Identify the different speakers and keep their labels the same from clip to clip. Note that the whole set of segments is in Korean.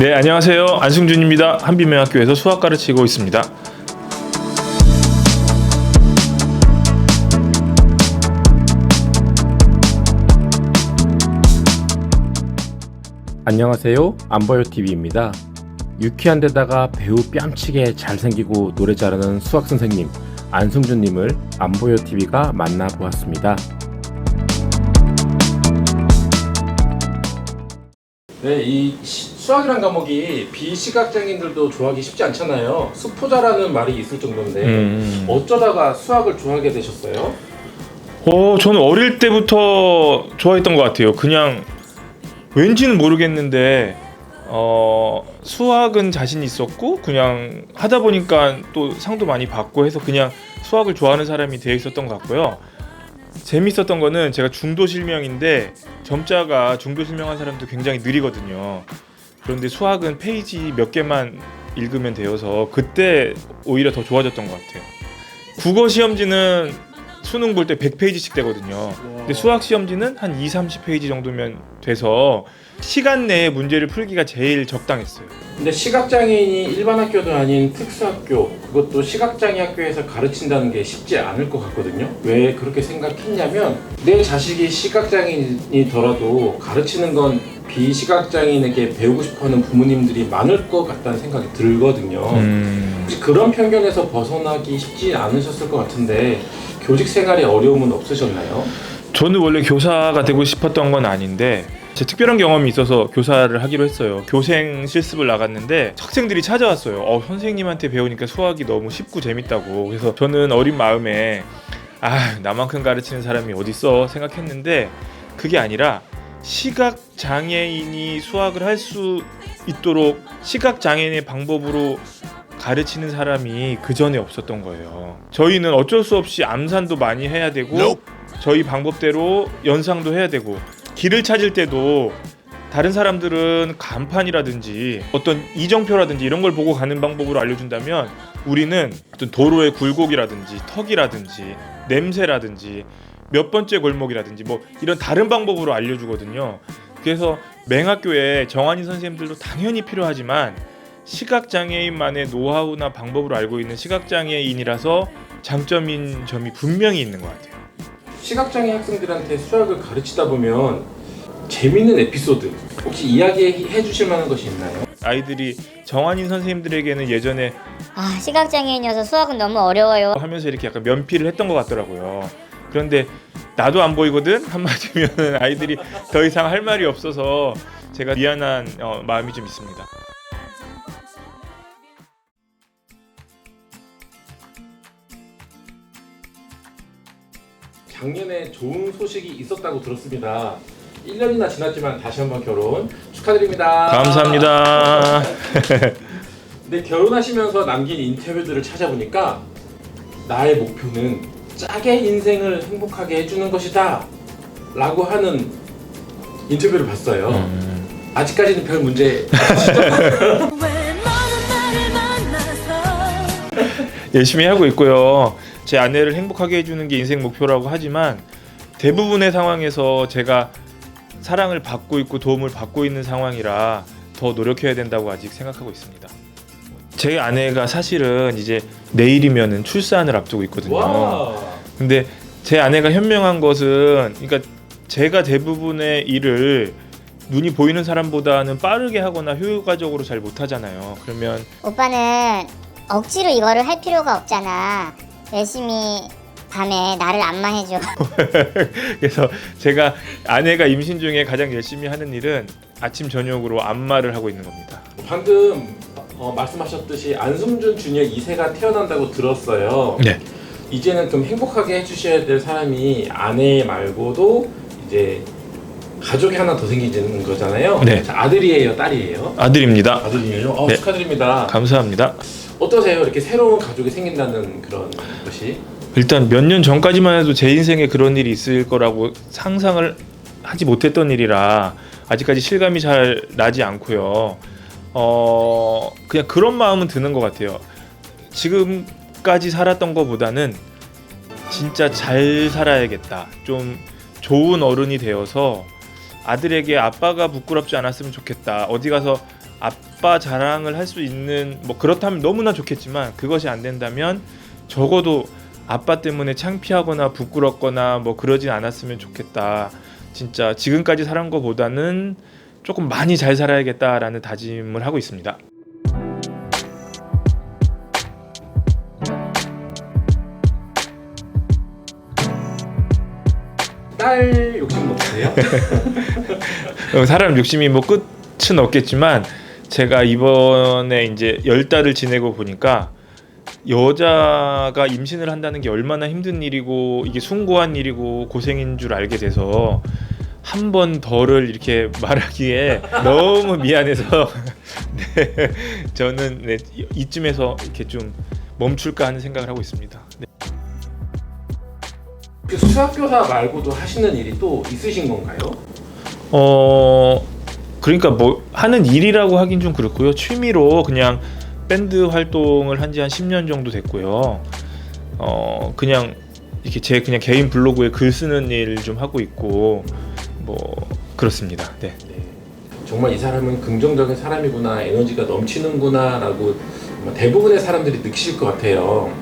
Speaker 1: 네, 안녕하세요. 안승준입니다. 한빛명학교에서 수학 가르치고 있습니다.
Speaker 2: 안녕하세요. 안버요 TV입니다. 유쾌한 데다가 배우 뺨치게 잘생기고 노래 잘하는 수학 선생님 안승준님을 안보여 TV가 만나 보았습니다.
Speaker 3: 네, 이 시- 수학이란 과목이 비시각장애인들도 좋아하기 쉽지 않잖아요. 수포자라는 말이 있을 정도인데
Speaker 1: 음.
Speaker 3: 어쩌다가 수학을 좋아하게 되셨어요?
Speaker 1: 어, 저는 어릴 때부터 좋아했던 것 같아요. 그냥 왠지는 모르겠는데 어, 수학은 자신 있었고 그냥 하다 보니까 또 상도 많이 받고 해서 그냥 수학을 좋아하는 사람이 되어 있었던 것 같고요. 재밌었던 거는 제가 중도 실명인데 점자가 중도 실명한 사람도 굉장히 느리거든요. 그런데 수학은 페이지 몇 개만 읽으면 되어서 그때 오히려 더 좋아졌던 것 같아요. 국어 시험지는 수능 볼 때 100페이지씩 되거든요. 근데 수학 시험지는 한 2, 30페이지 정도면 돼서 시간 내에 문제를 풀기가 제일 적당했어요.
Speaker 3: 근데 시각장애인이 일반 학교도 아닌 특수학교 그것도 시각장애 학교에서 가르친다는 게 쉽지 않을 것 같거든요. 왜 그렇게 생각했냐면 내 자식이 시각장애인이더라도 가르치는 건 비시각장애인에게 배우고 싶어하는 부모님들이 많을 것 같다는 생각이 들거든요.
Speaker 1: 음,
Speaker 3: 혹시 그런 편견에서 벗어나기 쉽지 않으셨을 것 같은데 교직 생활에 어려움은 없으셨나요?
Speaker 1: 저는 원래 교사가 되고 싶었던 건 아닌데 제 특별한 경험이 있어서 교사를 하기로 했어요. 교생 실습을 나갔는데 학생들이 찾아왔어요. 어, 선생님한테 배우니까 수학이 너무 쉽고 재밌다고. 그래서 저는 어린 마음에 아 나만큼 가르치는 사람이 어딨어 생각했는데 그게 아니라 시각 장애인이 수학을 할 수 있도록 시각 장애인의 방법으로 가르치는 사람이 그 전에 없었던 거예요. 저희는 어쩔 수 없이 암산도 많이 해야 되고 저희 방법대로 연상도 해야 되고 길을 찾을 때도 다른 사람들은 간판이라든지 어떤 이정표라든지 이런 걸 보고 가는 방법으로 알려준다면 우리는 어떤 도로의 굴곡이라든지 턱이라든지 냄새라든지 몇 번째 골목이라든지 뭐 이런 다른 방법으로 알려주거든요. 그래서 맹학교에 정한이 선생님들도 당연히 필요하지만 시각장애인만의 노하우나 방법으로 알고 있는 시각장애인이라서 장점인 점이 분명히 있는 것 같아요.
Speaker 3: 시각장애 학생들한테 수학을 가르치다 보면 재밌는 에피소드 혹시 이야기해 주실 만한 것이 있나요?
Speaker 1: 아이들이 정한인 선생님들에게는 예전에
Speaker 4: 아 시각장애인이어서 수학은 너무 어려워요.
Speaker 1: 하면서 이렇게 약간 면피를 했던 것 같더라고요. 그런데 나도 안 보이거든 한마디면 아이들이 더 이상 할 말이 없어서 제가 미안한 어, 마음이 좀 있습니다.
Speaker 3: 작년에 좋은 소식이 있었다고 들었습니다. 1년이나 지났지만 다시 한번 결혼 축하드립니다.
Speaker 1: 감사합니다.
Speaker 3: 근데 결혼하시면서 남긴 인터뷰들을 찾아보니까 나의 목표는 짝의 인생을 행복하게 해주는 것이다 라고 하는 인터뷰를 봤어요.
Speaker 1: 음.
Speaker 3: 아직까지는 별 문제
Speaker 1: 열심히 하고 있고요. 제 아내를 행복하게 해주는 게 인생 목표라고 하지만 대부분의 상황에서 제가 사랑을 받고 있고 도움을 받고 있는 상황이라 더 노력해야 된다고 아직 생각하고 있습니다. 제 아내가 사실은 이제 내일이면은 출산을 앞두고 있거든요.
Speaker 3: 와
Speaker 1: 근데 제 아내가 현명한 것은 그러니까 제가 대부분의 일을 눈이 보이는 사람보다는 빠르게 하거나 효과적으로 잘 못하잖아요. 그러면
Speaker 4: 오빠는 억지로 이거를 할 필요가 없잖아. 열심히 밤에 나를 안마해줘.
Speaker 1: 그래서 제가 아내가 임신 중에 가장 열심히 하는 일은 아침 저녁으로 안마를 하고 있는 겁니다.
Speaker 3: 방금 어, 말씀하셨듯이 안승준 주니어 2세가 태어난다고 들었어요.
Speaker 1: 네.
Speaker 3: 이제는 좀 행복하게 해주셔야 될 사람이 아내 말고도 이제 가족이 하나 더 생기는 거잖아요.
Speaker 1: 네.
Speaker 3: 자, 아들이에요, 딸이에요?
Speaker 1: 아들입니다.
Speaker 3: 아들이에요. 어,
Speaker 1: 네.
Speaker 3: 축하드립니다.
Speaker 1: 감사합니다.
Speaker 3: 어떠세요? 이렇게 새로운 가족이 생긴다는 그런 것이?
Speaker 1: 일단 몇 년 전까지만 해도 제 인생에 그런 일이 있을 거라고 상상을 하지 못했던 일이라 아직까지 실감이 잘 나지 않고요. 어 그냥 그런 마음은 드는 것 같아요. 지금 까지 살았던 것보다는 진짜 잘 살아야겠다. 좀 좋은 어른이 되어서 아들에게 아빠가 부끄럽지 않았으면 좋겠다. 어디 가서 아빠 자랑을 할 수 있는 뭐 그렇다면 너무나 좋겠지만 그것이 안 된다면 적어도 아빠 때문에 창피하거나 부끄럽거나 뭐 그러진 않았으면 좋겠다. 진짜 지금까지 살은 것보다는 조금 많이 잘 살아야겠다라는 다짐을 하고 있습니다. 사람 욕심이 뭐 끝은 없겠지만 제가 이번에 이제 열 달을 지내고 보니까 여자가 임신을 한다는 게 얼마나 힘든 일이고 이게 숭고한 일이고 고생인 줄 알게 돼서 한 번 더를 이렇게 말하기에 너무 미안해서 네, 저는 네, 이쯤에서 이렇게 좀 멈출까 하는 생각을 하고 있습니다. 네.
Speaker 3: 그 수학교사 말고도 하시는 일이 또 있으신 건가요?
Speaker 1: 어 그러니까 뭐 하는 일이라고 하긴 좀 그렇고요 취미로 그냥 밴드 활동을 한지한 10년 정도 됐고요 어 그냥 이렇게 제 그냥 개인 블로그에 글 쓰는 일 좀 하고 있고 뭐 그렇습니다 네
Speaker 3: 네. 정말 이 사람은 긍정적인 사람이구나 에너지가 넘치는구나라고 아마 대부분의 사람들이 느끼실 것 같아요.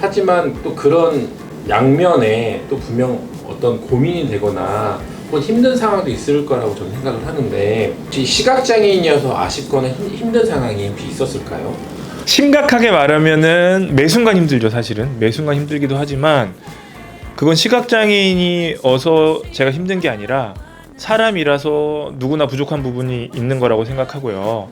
Speaker 3: 하지만 또 그런 양면에 또 분명 어떤 고민이 되거나 혹은 힘든 상황도 있을 거라고 저는 생각을 하는데 혹시 시각장애인이어서 아쉽거나 힘, 힘든 상황이 혹시 있었을까요?
Speaker 1: 심각하게 말하면은 매 순간 힘들죠 사실은 매 순간 힘들기도 하지만 그건 시각장애인이 어서 제가 힘든 게 아니라 사람이라서 누구나 부족한 부분이 있는 거라고 생각하고요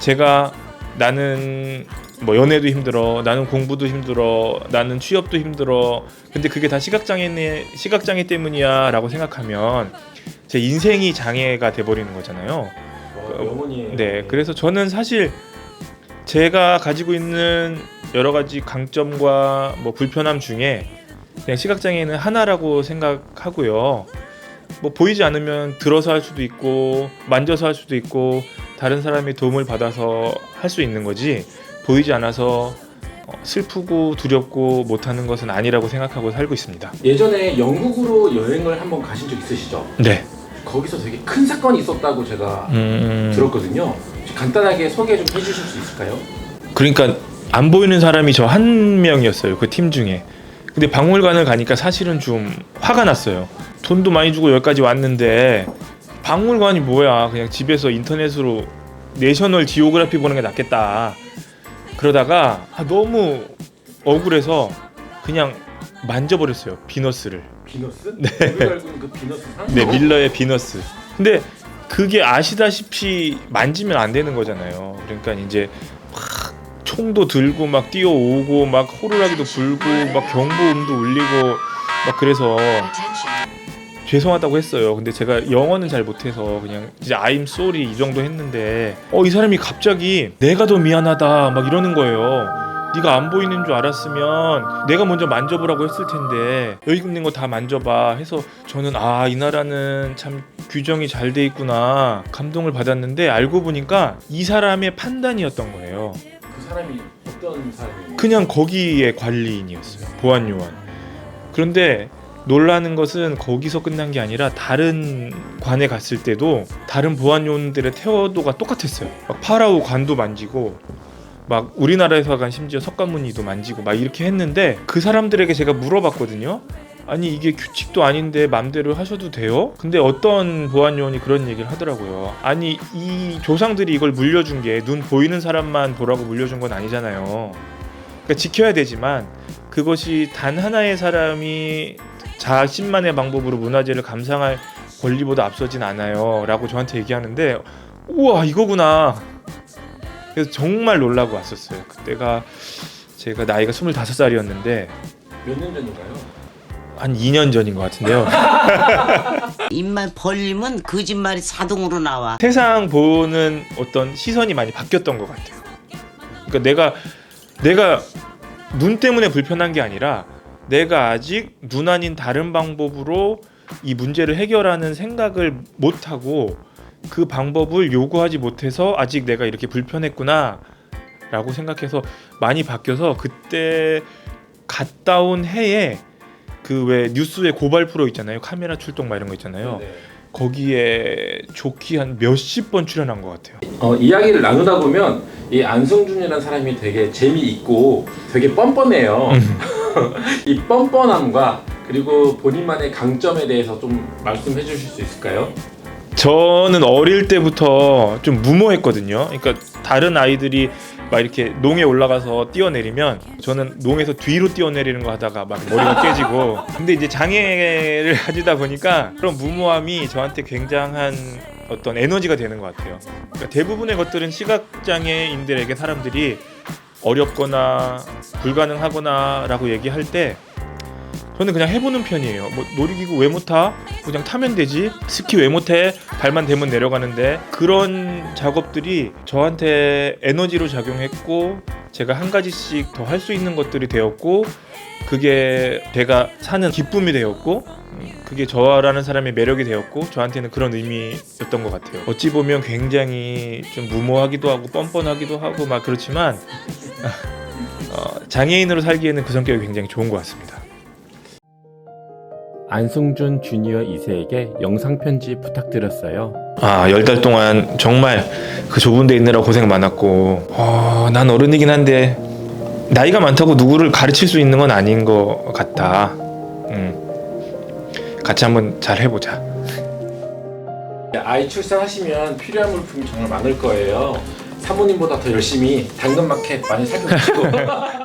Speaker 1: 제가 나는 뭐 연애도 힘들어 나는 공부도 힘들어 나는 취업도 힘들어. 근데 그게 다 시각장애 시각장애 때문이야 라고 생각하면 제 인생이 장애가 돼버리는 거잖아요.
Speaker 3: 어, 영혼이
Speaker 1: 네, 그래서 저는 사실 제가 가지고 있는 여러 가지 강점과 뭐 불편함 중에 그냥 시각장애는 하나라고 생각하고요. 뭐 보이지 않으면 들어서 할 수도 있고 만져서 할 수도 있고 다른 사람의 도움을 받아서 할 수 있는 거지 보이지 않아서 어, 슬프고 두렵고 못하는 것은 아니라고 생각하고 살고 있습니다.
Speaker 3: 예전에 영국으로 여행을 한번 가신 적 있으시죠?
Speaker 1: 네.
Speaker 3: 거기서 되게 큰 사건이 있었다고 제가
Speaker 1: 음,
Speaker 3: 들었거든요. 간단하게 소개 좀 해주실 수 있을까요?
Speaker 1: 그러니까 안 보이는 사람이 저 한 명이었어요. 그 팀 중에. 근데 박물관을 가니까 사실은 좀 화가 났어요. 돈도 많이 주고 여기까지 왔는데 박물관이 뭐야? 그냥 집에서 인터넷으로 내셔널 지오그래피 보는 게 낫겠다. 그러다가 아, 너무 억울해서 그냥 만져버렸어요. 비너스를.
Speaker 3: 비너스? 네. 우리가 알고 있는 그 비너스 상?
Speaker 1: 네, 밀러의 비너스. 근데 그게 아시다시피 만지면 안 되는 거잖아요. 그러니까 이제 막 총도 들고 막 뛰어오고 막 호루라기도 불고 막 경보음도 울리고 막 그래서 죄송하다고 했어요. 근데 제가 영어는 잘 못해서 그냥 진짜 I'm sorry 이 정도 했는데 어 이 사람이 갑자기 내가 더 미안하다 막 이러는 거예요. 네가 안 보이는 줄 알았으면 내가 먼저 만져보라고 했을 텐데 여기 있는 거 다 만져봐 해서 저는 아 이 나라는 참 규정이 잘 돼 있구나 감동을 받았는데 알고 보니까 이 사람의 판단이었던 거예요.
Speaker 3: 그 사람이 어떤 사람이에요?
Speaker 1: 그냥 거기에 관리인이었어요. 보안 요원. 그런데 놀라는 것은 거기서 끝난 게 아니라 다른 관에 갔을 때도 다른 보안 요원들의 태도가 똑같았어요. 막 파라오 관도 만지고 막 우리나라에서 간 심지어 석가모니도 만지고 막 이렇게 했는데 그 사람들에게 제가 물어봤거든요. 아니 이게 규칙도 아닌데 맘대로 하셔도 돼요? 근데 어떤 보안 요원이 그런 얘기를 하더라고요. 아니 이 조상들이 이걸 물려준 게 눈 보이는 사람만 보라고 물려준 건 아니잖아요. 그러니까 지켜야 되지만 그것이 단 하나의 사람이 자신만의 방법으로 문화재를 감상할 권리보다 앞서진 않아요 라고 저한테 얘기하는데 우와 이거구나 그래서 정말 놀라고 왔었어요 그때가 제가 나이가 25살이었는데
Speaker 3: 몇 년 전인가요?
Speaker 1: 한 2년 전인 것 같은데요
Speaker 5: 입만 벌리면 거짓말이 자동으로 나와.
Speaker 1: 세상 보는 어떤 시선이 많이 바뀌었던 것 같아요. 그러니까 내가 내가 눈 때문에 불편한 게 아니라 내가 아직 눈 아닌 다른 방법으로 이 문제를 해결하는 생각을 못 하고 그 방법을 요구하지 못해서 아직 내가 이렇게 불편했구나 라고 생각해서 많이 바뀌어서 그때 갔다 온 해에 그 왜 뉴스에 고발 프로 있잖아요. 카메라 출동 막 이런 거 있잖아요.
Speaker 3: 네.
Speaker 1: 거기에 좋기 한 몇십 번 출연한 것 같아요.
Speaker 3: 어, 이야기를 나누다 보면 이 안승준이라는 사람이 되게 재미있고 되게 뻔뻔해요. 이 뻔뻔함과 그리고 본인만의 강점에 대해서 좀 말씀해 주실 수 있을까요?
Speaker 1: 저는 어릴 때부터 좀 무모했거든요. 그러니까 다른 아이들이 막 이렇게 농에 올라가서 뛰어내리면 저는 농에서 뒤로 뛰어내리는 거 하다가 막 머리가 깨지고 근데 이제 장애를 가지다 보니까 그런 무모함이 저한테 굉장한 어떤 에너지가 되는 것 같아요. 그러니까 대부분의 것들은 시각장애인들에게 사람들이 어렵거나 불가능하거나 라고 얘기할 때 저는 그냥 해보는 편이에요. 뭐 놀이기구 왜 못 타? 그냥 타면 되지. 스키 왜 못 해? 발만 대면 내려가는데 그런 작업들이 저한테 에너지로 작용했고 제가 한 가지씩 더 할 수 있는 것들이 되었고 그게 제가 사는 기쁨이 되었고 음, 그게 저라는 사람의 매력이 되었고 저한테는 그런 의미였던 것 같아요. 어찌 보면 굉장히 좀 무모하기도 하고 뻔뻔하기도 하고 막 그렇지만 어, 장애인으로 살기에는 그 성격이 굉장히 좋은 것 같습니다.
Speaker 2: 안승준 주니어 2세에게 영상 편지 부탁드렸어요.
Speaker 1: 아, 열 달 동안 정말 그 좁은 데 있느라 고생 많았고, 어, 난 어른이긴 한데, 나이가 많다고 누구를 가르칠 수 있는 건 아닌 것 같다. 음. 같이 한번 잘 해보자.
Speaker 3: 아이 출산하시면 필요한 물품이 정말 많을 거예요. 사모님보다 더 열심히 당근마켓 많이 살펴보시고